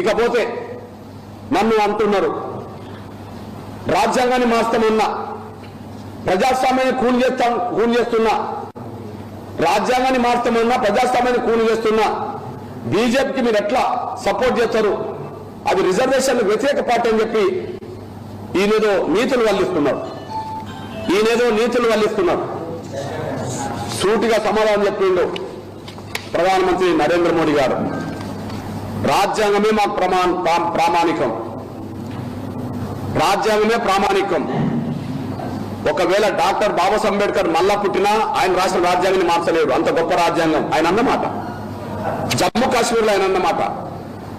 ఇకపోతే నన్ను అంటున్నారు. రాజ్యాంగాన్ని మార్చమన్నా ప్రజాస్వామ్యాన్ని కూలి చేస్తాం కూలి చేస్తున్నా రాజ్యాంగాన్ని మార్చమన్నా ప్రజాస్వామ్యాన్ని కూలి చేస్తున్నా బీజేపీకి మీరు ఎట్లా సపోర్ట్ చేస్తారు? అది రిజర్వేషన్ వ్యతిరేక పార్టీ అని చెప్పి ఈయనేదో నీతులు వల్లిస్తున్నారు. ఈయనేదో నీతులు వల్లిస్తున్నాడు సూటిగా సమాధానం చెప్పిండు ప్రధానమంత్రి నరేంద్ర మోడీ గారు. రాజ్యాంగమే మాకు ప్రమా ప్రామాణికం. రాజ్యాంగమే ప్రామాణికం. ఒకవేళ డాక్టర్ బాబాసాహెబ్ అంబేద్కర్ మళ్ళా పుట్టినా ఆయన రాసిన రాజ్యాంగాన్ని మార్చలేడు. అంత గొప్ప రాజ్యాంగం. ఆయన అన్నమాట. జమ్మూ కాశ్మీర్లో ఆయన అన్నమాట.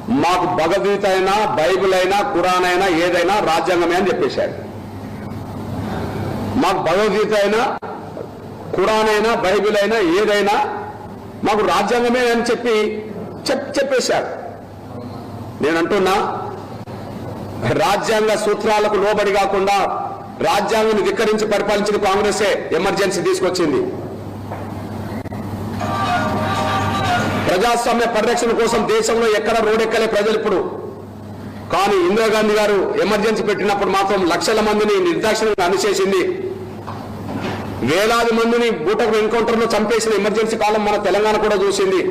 మాకు భగవద్గీత అయినా బైబిల్ అయినా కురాన్ అయినా ఏదైనా రాజ్యాంగమే అని చెప్పేశాడు. మాకు భగవద్గీత అయినా కురాన్ అయినా బైబిల్ అయినా ఏదైనా మాకు రాజ్యాంగమే అని చెప్పి చెప్ చెప్పేశాడు. నేను అంటున్నా రాజ్యాంగ సూత్రాలకు లోబడి కాకుండా రాజ్యాంగాన్ని ధిక్కరించి పరిపాలించిన కాంగ్రెసే ఎమర్జెన్సీ తీసుకొచ్చింది. ప్రజాస్వామ్య పరిరక్షణ కోసం దేశంలో ఎక్కడ రోడెక్కలే ప్రజలు ఇప్పుడు? కానీ ఇందిరాగాంధీ గారు ఎమర్జెన్సీ పెట్టినప్పుడు మాత్రం లక్షల మందిని నిర్దాక్షణంగా అనుచేసింది వేలాది మందిని బూటకు ఎన్కౌంటర్లో చంపేసిన ఎమర్జెన్సీ కాలం మన తెలంగాణ కూడా చూసింది.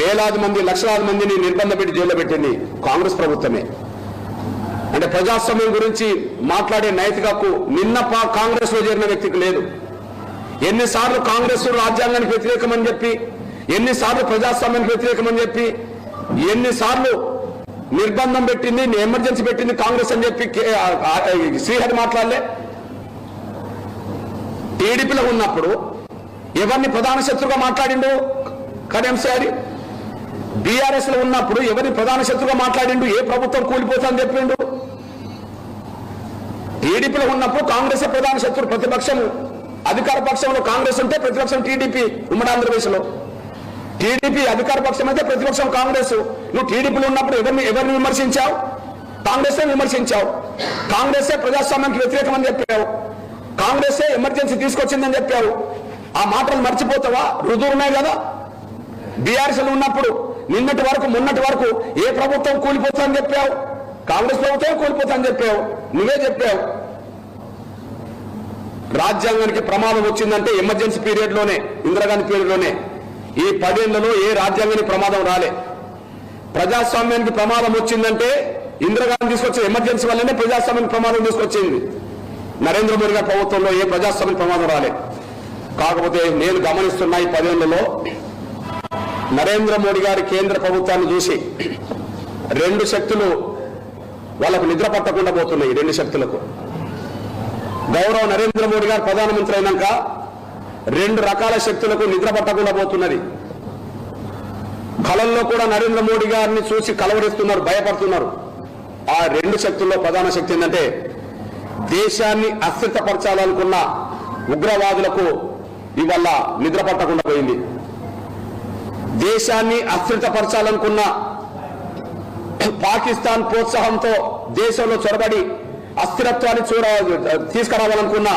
వేలాది మంది లక్షలాది మందిని నిర్బంధ పెట్టి జైల్లో పెట్టింది కాంగ్రెస్ ప్రభుత్వమే. అంటే ప్రజాస్వామ్యం గురించి మాట్లాడే నైతిక హక్కు నిన్న పా- కాంగ్రెస్లో చేరిన వ్యక్తికి లేదు. ఎన్నిసార్లు కాంగ్రెస్ రాజ్యాంగానికి వ్యతిరేకమని చెప్పి ఎన్నిసార్లు ప్రజాస్వామ్యానికి వ్యతిరేకమని చెప్పి ఎన్నిసార్లు నిర్బంధం పెట్టింది ఎమర్జెన్సీ పెట్టింది కాంగ్రెస్ అని చెప్పి శ్రీహరి మాట్లాడలే. టీడీపీలో ఉన్నప్పుడు ఎవరిని ప్రధాన శత్రుగా మాట్లాడిండు కరీంసారి బీఆర్ఎస్లో ఉన్నప్పుడు ఎవరిని ప్రధాన శత్రుగా మాట్లాడిండు? ఏ ప్రభుత్వం కూలిపోతుందని చెప్పిండు? టీడీపీలో ఉన్నప్పుడు కాంగ్రెస్ ప్రధాన శత్రు ప్రతిపక్షం అధికార పక్షంలో కాంగ్రెస్ ఉంటే ప్రతిపక్షం టీడీపీ ఉమ్మడి ఆంధ్రప్రదేశ్లో. టీడీపీ అధికార పక్షం అయితే ప్రతిపక్షం కాంగ్రెస్. నువ్వు టీడీపీలో ఉన్నప్పుడు ఎవరిని ఎవరిని విమర్శించావు? కాంగ్రెస్ విమర్శించావు. కాంగ్రెసే ప్రజాస్వామ్యానికి వ్యతిరేకం అని చెప్పావు. కాంగ్రెసే ఎమర్జెన్సీ తీసుకొచ్చిందని చెప్పావు. ఆ మాటలు మర్చిపోతావా? రుజువు ఉన్నాయి కదా? బీఆర్ఎస్ ఉన్నప్పుడు నిన్నటి వరకు మొన్నటి వరకు ఏ ప్రభుత్వం కూలిపోతుందని చెప్పావు? కాంగ్రెస్ ప్రభుత్వం కూలిపోతుందని చెప్పావు? నువ్వే చెప్పావు. రాజ్యాంగానికి ప్రమాదం వచ్చిందంటే ఎమర్జెన్సీ పీరియడ్లోనే ఇందిరాగాంధీ పీరియడ్లోనే ఈ పదేళ్ళలో ఏ రాజ్యాంగానికి ప్రమాదం రాలే. ప్రజాస్వామ్యానికి ప్రమాదం వచ్చిందంటే ఇందిరాగాంధీ తీసుకొచ్చిన ఎమర్జెన్సీ వల్లనే ప్రజాస్వామ్యానికి ప్రమాదం తీసుకొచ్చింది. నరేంద్ర మోడీ గారి ప్రభుత్వంలో ఏ ప్రజాస్వామ్యానికి ప్రమాదం రాలే. కాకపోతే నేను గమనిస్తున్న ఈ పదేళ్ళలో నరేంద్ర మోడీ గారి కేంద్ర ప్రభుత్వాన్ని చూసి రెండు శక్తులు వాళ్ళకు నిద్ర పట్టకుండా పోతున్నాయి రెండు శక్తులకు. గౌరవ నరేంద్ర మోడీ గారు ప్రధానమంత్రి అయినాక రెండు రకాల శక్తులకు నిద్ర పట్టకుండా పోతున్నది. కళల్లో కూడా నరేంద్ర మోడీ గారిని చూసి కలవరిస్తున్నారు భయపడుతున్నారు. ఆ రెండు శక్తుల్లో ప్రధాన శక్తి ఏంటంటే దేశాన్ని అస్థిరపరచాలనుకున్న ఉగ్రవాదులకు ఇవాళ నిద్ర పట్టకుండా పోయింది. దేశాన్ని అస్థిరతపరచాలనుకున్న పాకిస్తాన్ ప్రోత్సాహంతో దేశంలో చొరబడి అస్థిరత్వాన్ని చూడ తీసుకురావాలనుకున్న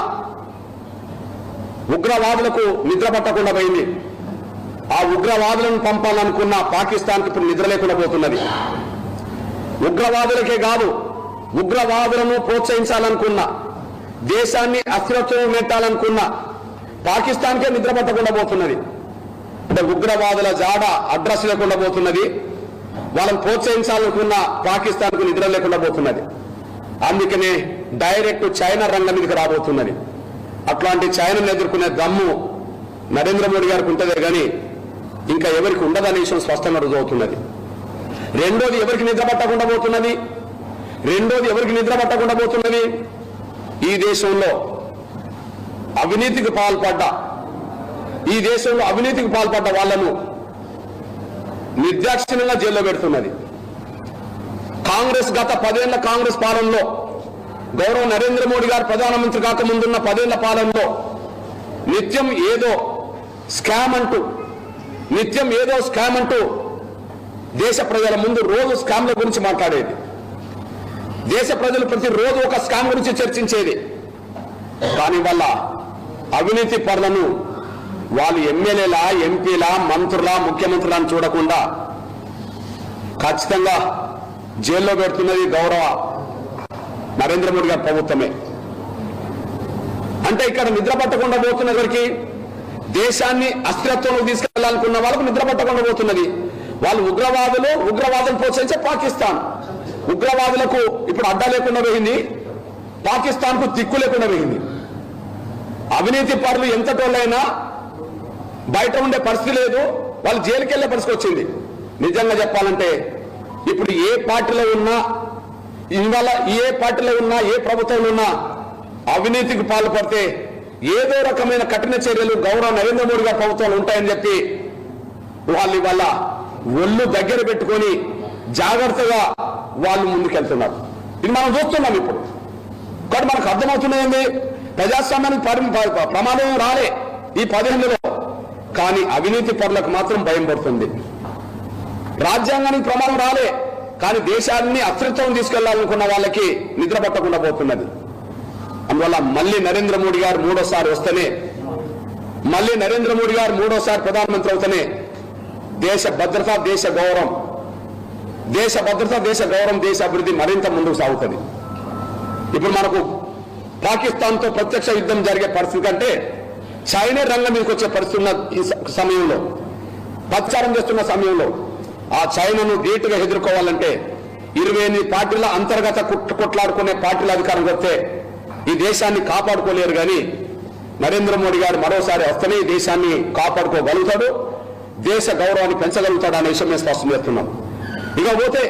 ఉగ్రవాదులకు నిద్ర పట్టకుండా పోయింది. ఆ ఉగ్రవాదులను పంపాలనుకున్న పాకిస్తాన్కి ఇప్పుడు నిద్ర లేకుండా పోతున్నది. ఉగ్రవాదులకే కాదు ఉగ్రవాదులను ప్రోత్సహించాలనుకున్న దేశాన్ని అస్థిరత్వం పెట్టాలనుకున్న పాకిస్తాన్కే నిద్ర పట్టకుండా పోతున్నది. ఉగ్రవాదుల జాడ అడ్రస్ లేకుండా పోతున్నది. వాళ్ళని ప్రోత్సహించాలనుకున్న పాకిస్తాన్కు నిద్ర లేకుండా పోతున్నది. అందుకనే డైరెక్ట్ చైనా రంగం మీదకి రాబోతున్నది. అట్లాంటి చైనాను ఎదుర్కొనే దమ్ము నరేంద్ర మోడీ గారికి ఉంటుందే కానీ ఇంకా ఎవరికి ఉండదనే విషయం స్పష్టంగా రుజువుతున్నది రెండోది ఎవరికి నిద్ర పట్టకుండా పోతున్నది? రెండోది ఎవరికి నిద్ర పట్టకుండా పోతున్నది? ఈ దేశంలో అవినీతికి పాల్పడ్డ ఈ దేశంలో అవినీతికి పాల్పడ్డ వాళ్ళను నిర్దాక్షిణ్యంగా జైల్లో పెడుతున్నది. కాంగ్రెస్ గత పదేళ్ళ కాంగ్రెస్ పాలనలో గౌరవ నరేంద్ర మోడీ గారు ప్రధానమంత్రి కాకముందున్న పదేళ్ళ పాలనలో నిత్యం ఏదో స్కామ్ అంటూ నిత్యం ఏదో స్కామ్ అంటూ దేశ ప్రజల ముందు రోజు స్కామ్ల గురించి మాట్లాడేది. దేశ ప్రజలు ప్రతిరోజు ఒక స్కామ్ గురించి చర్చించేది. కానీ వాళ్ళ అవినీతి పరులను వాళ్ళు ఎమ్మెల్యేలా ఎంపీల మంత్రుల ముఖ్యమంత్రులా అని చూడకుండా ఖచ్చితంగా జైల్లో పెడుతున్నది గౌరవ నరేంద్ర మోడీ గారి ప్రభుత్వమే. అంటే ఇక్కడ నిద్ర పట్టకుండా పోతున్నదరికి దేశాన్ని అస్థిరత్వంలోకి తీసుకెళ్ళాలనుకున్న వాళ్ళకు నిద్ర పట్టకుండా పోతున్నది. వాళ్ళు ఉగ్రవాదులు ఉగ్రవాదులు ప్రోత్సహించే పాకిస్తాన్. ఉగ్రవాదులకు ఇప్పుడు అడ్డా లేకుండా పోయింది. పాకిస్తాన్కు దిక్కు లేకుండా పోయింది. అవినీతి పరులు ఎంతటోళ్ళైనా బయట ఉండే పరిస్థితి లేదు. వాళ్ళు జైలుకి వెళ్ళే పరిస్థితి వచ్చింది. నిజంగా చెప్పాలంటే ఇప్పుడు ఏ పార్టీలో ఉన్నా ఇవాళ ఏ పార్టీలో ఉన్నా ఏ ప్రభుత్వంలో ఉన్నా అవినీతికి పాల్పడితే ఏదో రకమైన కఠిన చర్యలు గౌరవ నరేంద్ర మోడీ గారి ప్రభుత్వాలు ఉంటాయని చెప్పి వాళ్ళు ఇవాళ ఒళ్ళు దగ్గర పెట్టుకొని జాగ్రత్తగా వాళ్ళు ముందుకెళ్తున్నారు. ఇది మనం చూస్తున్నాం ఇప్పుడు. కాబట్టి మనకు అర్థమవుతున్నది ఏంది? ప్రజాస్వామ్యానికి ప్రమాదం రాలే. ఈ పదిహేను కానీ అవినీతి పరులకు మాత్రం భయం పడుతుంది. రాజ్యాంగానికి ప్రమాదం రాలే కానీ దేశాన్ని అతృత్వం తీసుకెళ్ళాలనుకున్న వాళ్ళకి నిద్ర పట్టకుండా పోతున్నది. అందువల్ల మళ్ళీ నరేంద్ర మోడీ గారు మూడోసారి వస్తేనే మళ్ళీ నరేంద్ర మోడీ గారు మూడోసారి ప్రధానమంత్రి అవుతూనే దేశ భద్రత దేశ గౌరవం దేశ భద్రత దేశ గౌరవం దేశ అభివృద్ధి మరింత ముందుకు సాగుతుంది. ఇప్పుడు మనకు పాకిస్తాన్తో ప్రత్యక్ష యుద్ధం జరిగే పరిస్థితి కంటే చైనా రంగం మీదకి వచ్చే పరిస్థితి ఉన్న ఈ సమయంలో ప్రచారం చేస్తున్న సమయంలో ఆ చైనాను ధీటుగా ఎదుర్కోవాలంటే ఇరవై ఎనిమిది పార్టీల అంతర్గత కుట్- కొట్లాడుకునే పార్టీల అధికారం వస్తే ఈ దేశాన్ని కాపాడుకోలేరు కానీ నరేంద్ర మోడీ గారు మరోసారి వస్తేనే ఈ దేశాన్ని కాపాడుకోగలుగుతాడు దేశ గౌరవాన్ని పెంచగలుగుతాడు అనే విషయం మేము స్పష్టం చేస్తున్నాం. ఇకపోతే పోతే